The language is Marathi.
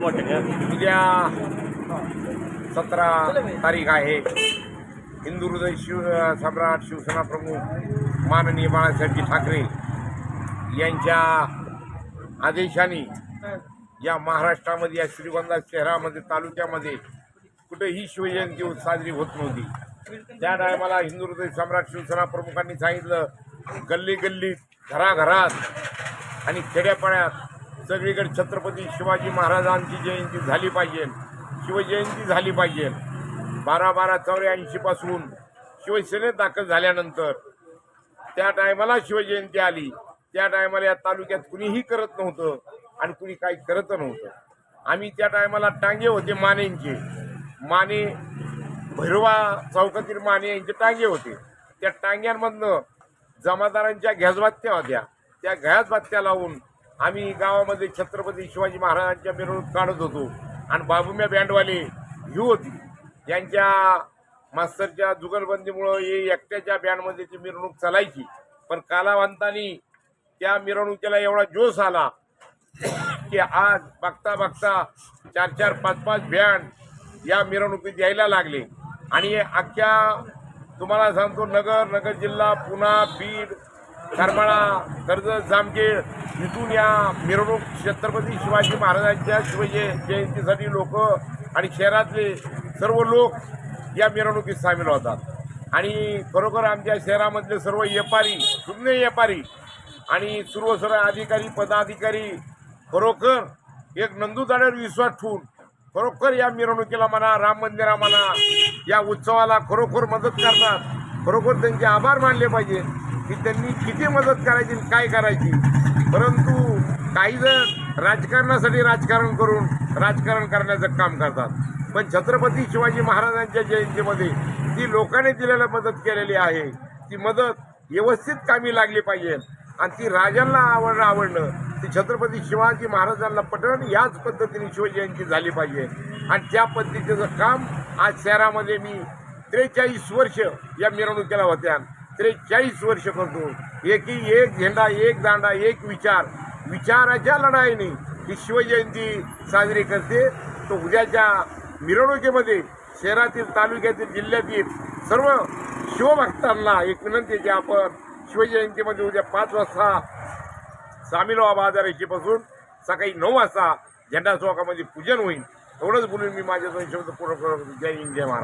उद्या सतरा तारीख आहे. हिंदू हृदय शिव सम्राट शिवसेना प्रमुख माननीय बाळासाहेबजी ठाकरे यांच्या आदेशाने या महाराष्ट्रामध्ये या श्रीगोंदा शहरामध्ये तालुक्यामध्ये कुठेही शिवजयंती साजरी होत नव्हती. त्या टायमाला हिंदू हृदय सम्राट शिवसेना प्रमुखांनी सांगितलं गल्ली गल्लीत घराघरात आणि खेड्यापाड्यात सगळीकडे छत्रपती शिवाजी महाराजांची जयंती झाली पाहिजे. शिवजयंती झाली पाहिजे. बारा बारा चौऱ्याऐंशीपासून शिवसेनेत दाखल झाल्यानंतर त्या टायमाला शिवजयंती आली. त्या टायमाला या तालुक्यात कुणीही करत नव्हतं आणि कुणी काही करत नव्हतं. आम्ही त्या टायमाला टांगे होते मानेंचे. माने भैरवा चौकातील माने यांचे टांगे होते. त्या टांग्यांमधनं जमादारांच्या घ्याजबात्या होत्या. त्या घ्याजबात्या लावून आम्ही गावामध्ये छत्रपती शिवाजी महाराजांच्या मिरवणूक काढत होतो. आणि बाबुम्या बँडवाले ही होती. यांच्या मास्तरच्या जुगलबंदीमुळं हे एकट्याच्या बँडमध्ये ती मिरवणूक चालायची. पण कालावंतानी त्या मिरवणुकीला एवढा जोश आला की आज बघता बघता चार चार पाच पाच बँड या मिरवणुकीत यायला लागले. आणि अख्ख्या तुम्हाला सांगतो नगर नगर जिल्हा पुणा बीड करमाळा कर्जत जामखेड इथून या मिरवणूक छत्रपती शिवाजी महाराजांच्या शिवजय जयंतीसाठी लोक आणि शहरातले सर्व लोक या मिरवणुकीत सामील होतात. आणि खरोखर आमच्या शहरामधले सर्व व्यापारी शून्य व्यापारी आणि सर्व सर्व अधिकारी पदाधिकारी खरोखर एक नंदुदाड्यावर विश्वास ठेवून खरोखर या मिरवणुकीला म्हणा राम मंदिरा म्हणा या उत्सवाला खरोखर मदत करतात खरोखर त्यांचे आभार मानले पाहिजे. की त्यांनी किती मदत करायची काय करायची? परंतु काही जण राजकारणासाठी राजकारण करून राजकारण करण्याचं काम करतात. पण छत्रपती शिवाजी महाराजांच्या जयंतीमध्ये ती लोकांनी दिलेली मदत केलेली आहे. ती मदत व्यवस्थित कामी लागली पाहिजे. आणि ती राजांना आवडणं आवडणं ती छत्रपती शिवाजी महाराजांना पटण याच पद्धतीने शिवजयंती झाली पाहिजे. आणि त्या पद्धतीचं काम आज शहरामध्ये मी त्रेचाळीस वर्ष या मिरवणुकीला होत्या. त्रेचाळीस वर्ष करतो. एकी एक झेंडा एक दांडा एक विचार. विचाराच्या लढाईने ही शिवजयंती साजरी करते. तो उद्याच्या मिरवणुकीमध्ये शहरातील तालुक्यातील जिल्ह्यातील सर्व शिवभक्तांना एक विनंती आहे की आपण शिवजयंतीमध्ये उद्या पाच वाजता सामील व्हा बाजाराशीपासून सकाळी नऊ वाजता झेंडा चौकामध्ये पूजन होईल. एवढंच बोलून मी माझ्या दोन शब्द पूर्ण करतो. जय हिंद जय महाराज